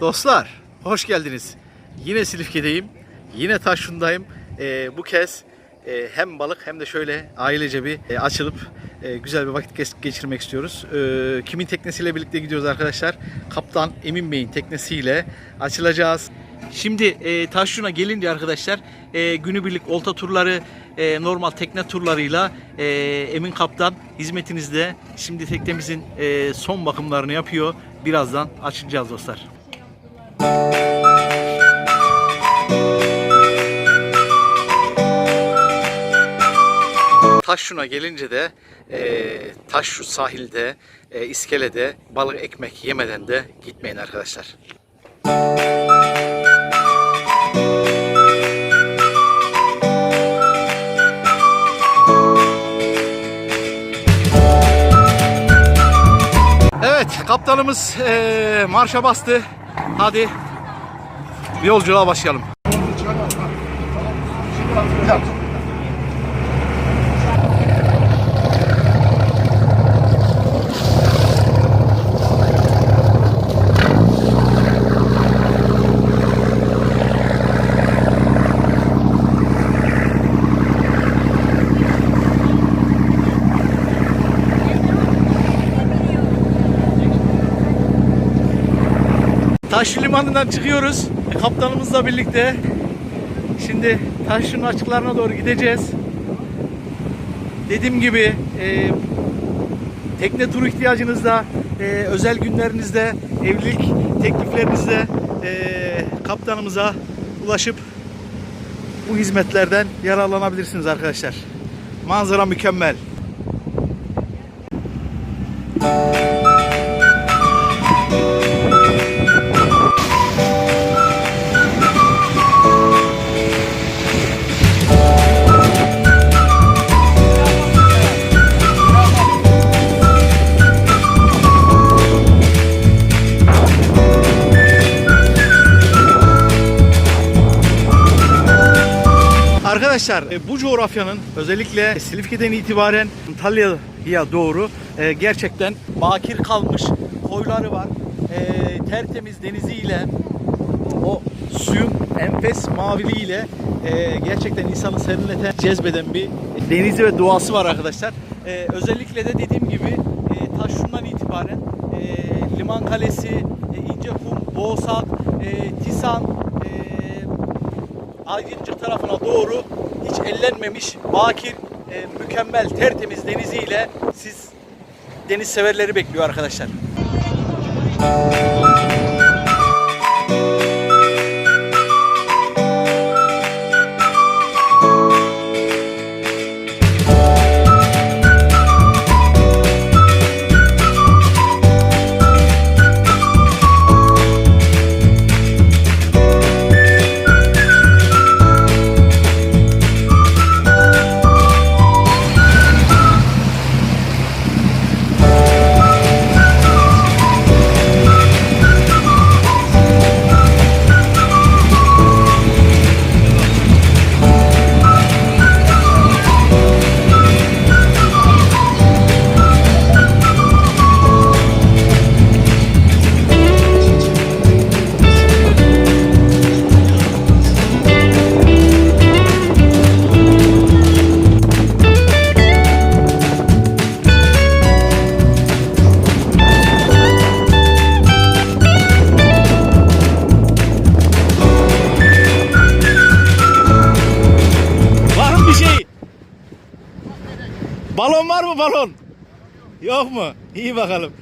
Dostlar, hoş geldiniz. Yine Silifke'deyim. Yine Taşşun'dayım. Ee, bu kez e, hem balık hem de şöyle ailece bir e, açılıp e, güzel bir vakit geç- geçirmek istiyoruz. Ee, kimin teknesiyle birlikte gidiyoruz arkadaşlar? Kaptan Emin Bey'in teknesiyle açılacağız. Şimdi e, Taşşun'a gelince arkadaşlar e, günübirlik olta turları, e, normal tekne turlarıyla e, Emin Kaptan hizmetinizde. Şimdi teknemizin e, son bakımlarını yapıyor. Birazdan açacağız dostlar. Taşşun'a gelince de e, Taşşu sahilde, e, iskelede balık ekmek yemeden de gitmeyin arkadaşlar. Evet, kaptanımız e, marşa bastı. Hadi. Yolculuğa başlayalım. Taşlı Limanı'ndan çıkıyoruz. Kaptanımızla birlikte. Şimdi Taşlı'nın açıklarına doğru gideceğiz. Dediğim gibi e, tekne turu ihtiyacınızda, e, özel günlerinizde, evlilik tekliflerinizde e, kaptanımıza ulaşıp bu hizmetlerden yararlanabilirsiniz arkadaşlar. Manzara mükemmel. Arkadaşlar e, bu coğrafyanın özellikle Silifke'den itibaren Antalya'ya doğru e, gerçekten bakir kalmış koyları var. E, tertemiz deniziyle o suyun enfes maviliğiyle gerçekten insanı serinleten, cezbeden bir denizi ve doğası var arkadaşlar. Özellikle de dediğim gibi Taşşun'dan itibaren Liman Kalesi, İncekum, Boğsat, e, Tisan, Aydıncık tarafına doğru hiç ellenmemiş bakir, e, mükemmel, tertemiz deniziyle siz deniz severleri bekliyor arkadaşlar. Balon var mı balon? Yok mu? İyi bakalım.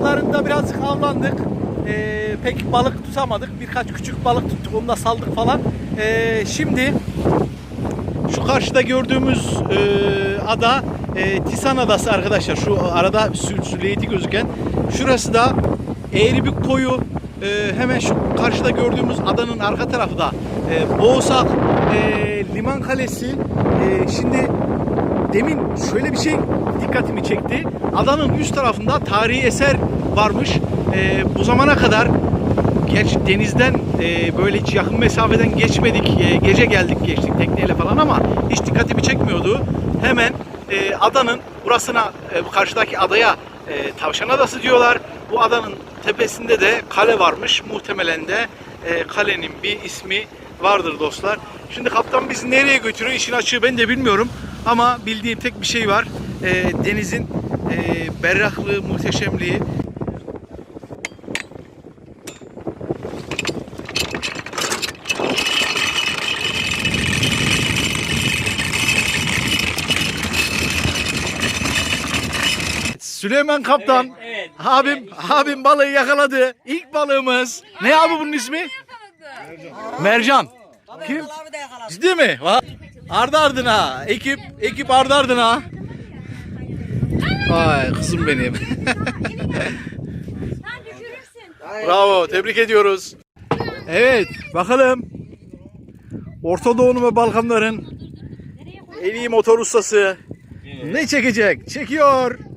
balıklarında birazcık avlandık. Ee, pek balık tutamadık. Birkaç küçük balık tuttuk. Onu da saldık falan. Ee, şimdi şu karşıda gördüğümüz e, ada e, Tisan Adası arkadaşlar. Şu arada süleyeti gözüken. Şurası da Eğribük Koyu. E, hemen şu karşıda gördüğümüz adanın arka tarafı da e, Boğsak e, Liman Kalesi. E, şimdi demin şöyle bir şey dikkatimi çekti. Adanın üst tarafında tarihi eser varmış. E, bu zamana kadar Gerçi denizden e, böyle hiç yakın mesafeden geçmedik. E, gece geldik geçtik tekneyle falan ama hiç dikkatimi çekmiyordu. Hemen e, adanın burasına e, bu karşıdaki adaya e, Tavşan Adası diyorlar. Bu adanın tepesinde de kale varmış. Muhtemelen de e, kalenin bir ismi vardır dostlar. Şimdi kaptan bizi nereye götürüyor? İşin açığı ben de bilmiyorum. Ama bildiğim tek bir şey var. E, denizin e, berraklığı, muhteşemliği. Süleyman Kaptan. Evet, evet. Abim, abim balığı yakaladı. İlk balığımız. Ne abi bunun ismi? Mercan. Kim? Ciddi mi? Ardı ardına. Ekip, ekip ardı ardına. Vay kızım benim. Bravo, tebrik ediyoruz. Evet, bakalım. Orta Doğu'nun ve Balkanların en iyi motor ustası ne çekecek? Çekiyor.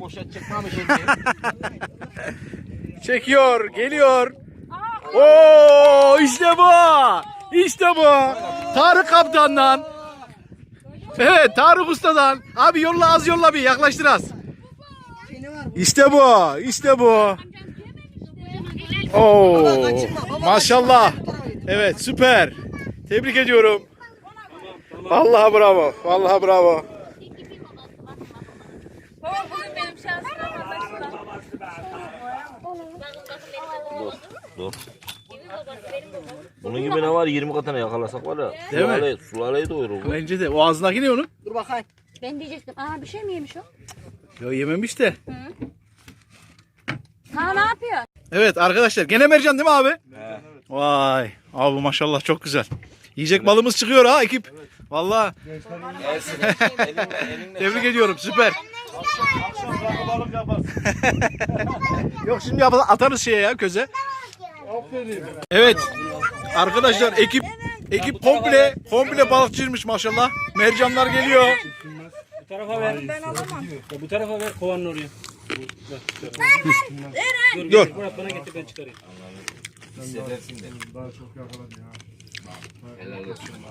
Poşet çıkmamış şimdi. Çekiyor, geliyor. Oo, işte bu. İşte bu. Tarık Kaptan'dan. Evet, Tarık Usta'dan. Abi yolla az yolla bir yaklaştır az. İşte bu. işte bu. Oo, maşallah. Evet, süper. Tebrik ediyorum. Vallahi bravo. Vallahi bravo. Baba bugün benim şansım anlaşılan. Dur. Bunun gibi ne var 20 katına yakalasak var ya. Değil mi? Sulale, sulaleyi doyurur bu. Bence de. O ağzındaki ne onun? Ben diyecektim. Aa bir şey mi yemiş o? Yo yememiş de. Ha ne yapıyor? Evet arkadaşlar gene mercan değil mi abi? Vay abi maşallah çok güzel. Yiyecek balımız çıkıyor ha ekip. Vallahi tebrik ediyorum süper. Yok şimdi yapalım atarız şeye ya köze. Evet arkadaşlar ekip ekip komple komple balıkçıymış maşallah. Mercanlar geliyor. Bu tarafa ver. Ben alamam. Bu tarafa ver kovanın oraya. Dur, Dur. Dur. Murat bana getir ben çıkarayım.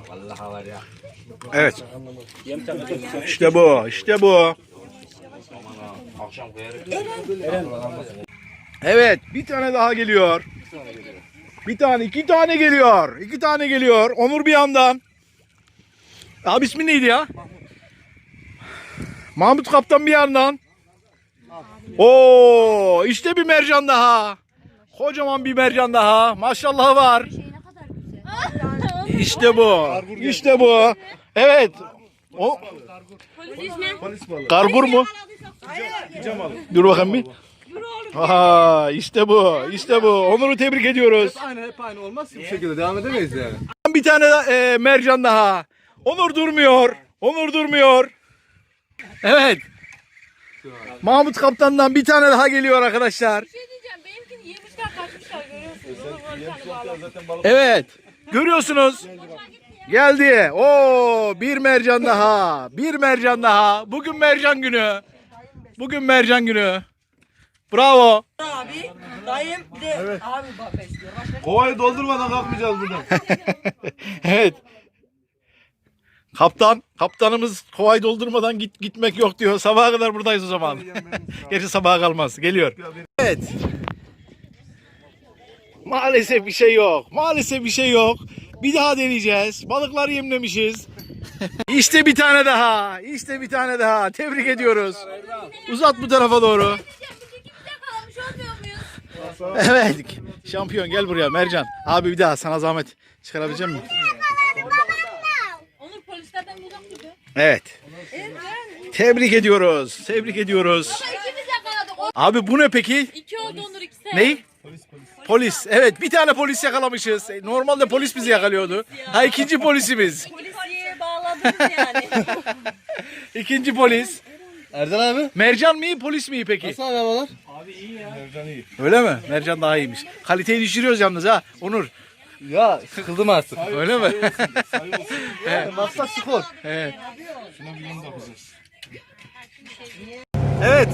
Vallahi var ya. Evet Yem takacak. işte bu işte bu. Evet bir tane daha geliyor. Bir tane iki tane geliyor. iki tane geliyor. Onur bir yandan. Abi ismi neydi ya? Mahmut Kaptan bir yandan. Oo işte bir mercan daha. Kocaman bir mercan daha. Maşallah var. Ne kadar güzel. İşte bu. İşte bu. Evet. O Kargur mu? Dur bakalım bir. Aha işte bu. İşte bu. Onur'u tebrik ediyoruz. Aynı hep aynı olmaz ki bu şekilde devam edemeyiz yani. Bir tane de, e, mercan daha. Onur durmuyor. Onur durmuyor. Evet. Mahmut Kaptan'dan bir tane daha geliyor arkadaşlar. Bir şey diyeceğim. Benimkini yemişler kaçmışlar görüyorsunuz. Evet. Görüyorsunuz. Geldi. Oo bir mercan daha. Bir mercan daha. Bugün mercan günü. Bugün mercan günü. Bravo. Dayım bir de abi bak besliyor. Başka Kovayı doldurmadan kalkmayacağız buradan. evet. Kaptan, kaptanımız kovayı doldurmadan git gitmek yok diyor. Sabaha kadar buradayız o zaman. Gerçi sabaha kalmaz. Geliyor. Evet. Maalesef bir şey yok. Maalesef bir şey yok. Bir daha deneyeceğiz. Balıkları yemlemişiz. işte bir tane daha. İşte bir tane daha. Tebrik ediyoruz. Uzat bu tarafa doğru. Evet. Şampiyon gel buraya Mercan. Abi bir daha sana zahmet çıkarabilecek misin? Onur polislerden uzak durdu. Evet. Tebrik ediyoruz. Tebrik ediyoruz. İkimiz yakaladık. O Abi bu ne peki? iki oldu Onur ikisi. Ney? Polis. Evet bir tane polis yakalamışız. E, Normalde polis bizi yakalıyordu. Ha ikinci polisimiz. Polisiye bağladınız yani. İkinci polis. Erdal abi. Mercan mı iyi polis mi iyi peki? Nasıl arabalar? Öyle mi? Mercan daha iyiymiş. Kaliteyi düşürüyoruz yalnız ha Onur. Ya sıkıldım artık. Öyle mi? Maksat skor. Evet. Evet.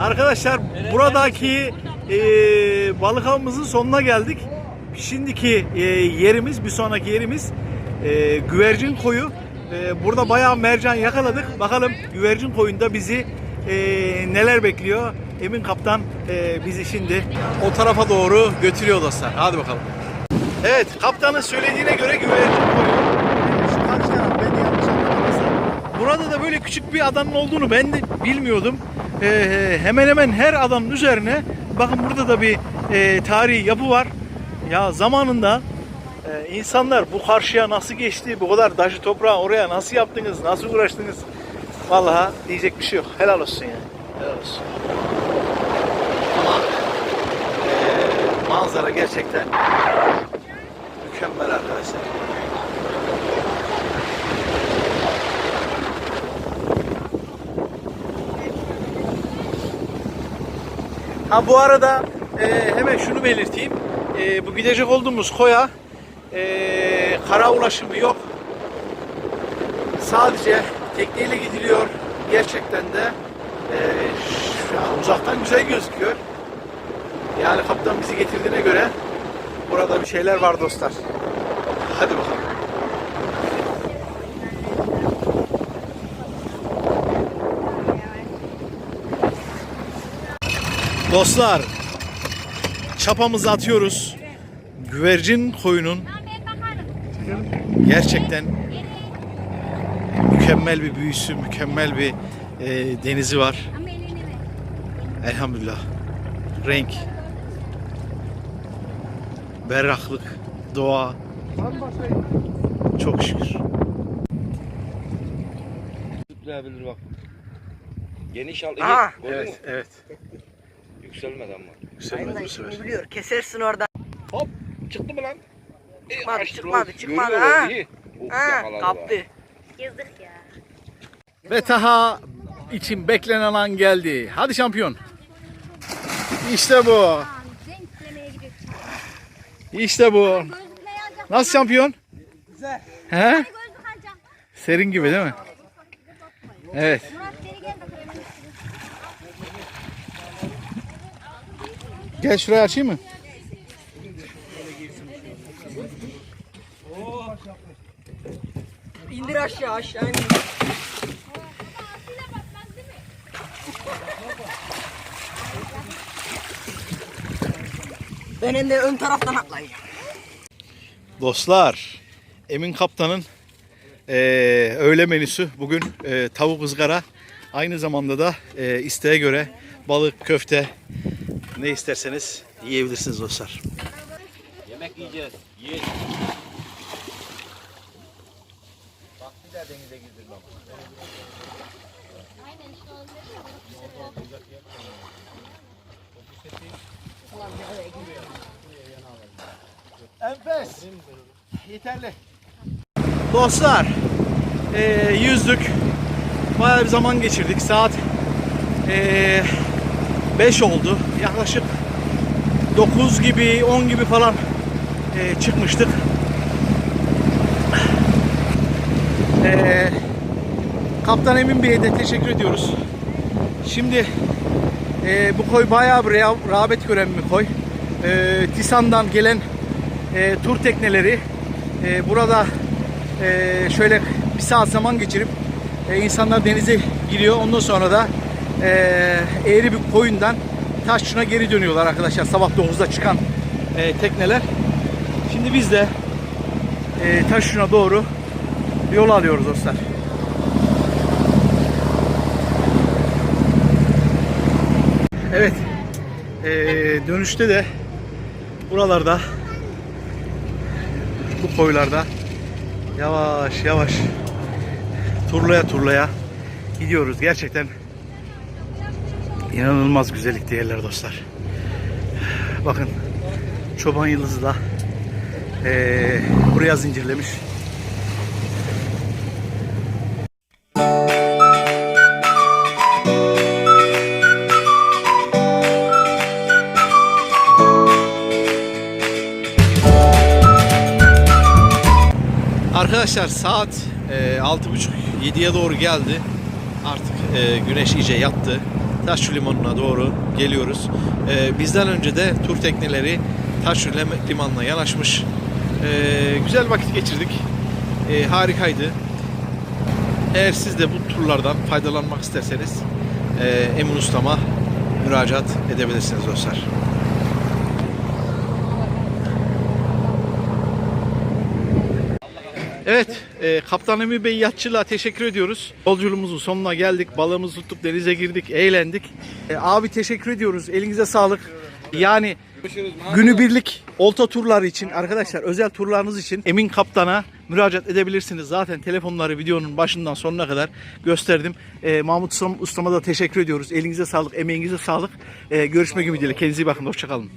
Arkadaşlar buradaki e, balık avımızın sonuna geldik. Şimdiki e, yerimiz, bir sonraki yerimiz e, güvercin koyu. E, burada bayağı mercan yakaladık. Bakalım güvercin koyunda bizi e, neler bekliyor. Emin Kaptan e, bizi şimdi o tarafa doğru götürüyor dostlar. Hadi bakalım. Evet, kaptanın söylediğine göre güvercin. Burada da böyle küçük bir adanın olduğunu ben de bilmiyordum. Ee, hemen hemen her adanın üzerine bakın burada da bir e, tarihi yapı var. Ya zamanında e, insanlar bu karşıya nasıl geçti, bu kadar taşı toprağı oraya nasıl yaptınız, nasıl uğraştınız? Vallahi diyecek bir şey yok. Helal olsun yani. Olsun. Ama e, manzara gerçekten mükemmel arkadaşlar. Ha bu arada e, hemen şunu belirteyim. E, bu gidecek olduğumuz koya e, kara ulaşımı yok. Sadece tekneyle gidiliyor. Gerçekten de e, uzaktan güzel gözüküyor. Yani kaptan bizi getirdiğine göre burada bir şeyler var dostlar. Hadi bakalım. Dostlar, çapamızı atıyoruz. Güvercin koyunun gerçekten mükemmel bir büyüsü, mükemmel bir e, denizi var. Elhamdülillah. Renk, berraklık, doğa. Çok şükür. Zıplayabilir bak. Geniş al. Aha. iyi. Gördün mü? Evet, evet. Yükselmedi ama. Yükselmedi bu sefer. Biliyor. Kesersin orada. Hop. Çıktı mı lan? İyi, Çıkmadı, çıkmadı, çıkmadı, ha. iyi. Ha, kaptı. Yazık ya. Ve Taha için beklenen an geldi. Hadi şampiyon. İşte bu. İşte bu. Nasıl şampiyon? Güzel. He? Serin gibi değil mi? Evet. Gel şuraya açayım mı? İndir aşağı aşağı indir. Ben de ön taraftan atlayacağım. Dostlar, Emin Kaptan'ın eee, öğle menüsü bugün eee, tavuk ızgara. Aynı zamanda da eee, isteğe göre balık, köfte ne isterseniz yiyebilirsiniz dostlar. Yemek yiyeceğiz. Yiyin. Enfes. Yeterli. Dostlar, eee, yüzdük. Bayağı bir zaman geçirdik. Saat 5 oldu. Yaklaşık 9 gibi, 10 gibi falan eee, çıkmıştık. Eee, Kaptan Emin Bey'e de teşekkür ediyoruz. Şimdi eee, bu koy bayağı bir rağbet gören bir koy. Eee, Tisan'dan gelen eee, tur tekneleri eee, burada eee, şöyle bir saat zaman geçirip eee, insanlar denize giriyor. Ondan sonra da eee eğri bir koyundan Taşçın'a geri dönüyorlar arkadaşlar. Sabah 9'da çıkan eee, tekneler. Şimdi biz de eee Taşçın'a doğru yol alıyoruz dostlar. Evet. Eee, dönüşte de buralarda bu koylarda yavaş yavaş turlaya turlaya gidiyoruz. Gerçekten inanılmaz güzellikte yerler dostlar. Bakın Çoban Yıldız'la eee buraya zincirlemiş. Arkadaşlar saat e, 6.30-7'ye doğru geldi. Artık e, güneş iyice yattı. Taşçı Limanı'na doğru geliyoruz. E, bizden önce de tur tekneleri Taşçı Lim- Limanı'na yanaşmış. E, güzel vakit geçirdik. E, harikaydı. Eğer siz de bu turlardan faydalanmak isterseniz e, Emin Usta'ma müracaat edebilirsiniz dostlar. Evet, e, Kaptan Emir Bey Yatçılığa teşekkür ediyoruz. Yolculuğumuzun sonuna geldik. Balığımızı tuttuk, denize girdik, eğlendik. E, abi teşekkür ediyoruz. Elinize sağlık. Yani günübirlik olta turları için arkadaşlar özel turlarınız için Emin Kaptan'a müracaat edebilirsiniz. Zaten telefonları videonun başından sonuna kadar gösterdim. E, Mahmut Ustam- Ustama da teşekkür ediyoruz. Elinize sağlık, emeğinize sağlık. E, görüşmek ümidiyle. Kendinize iyi bakın. Hoşçakalın.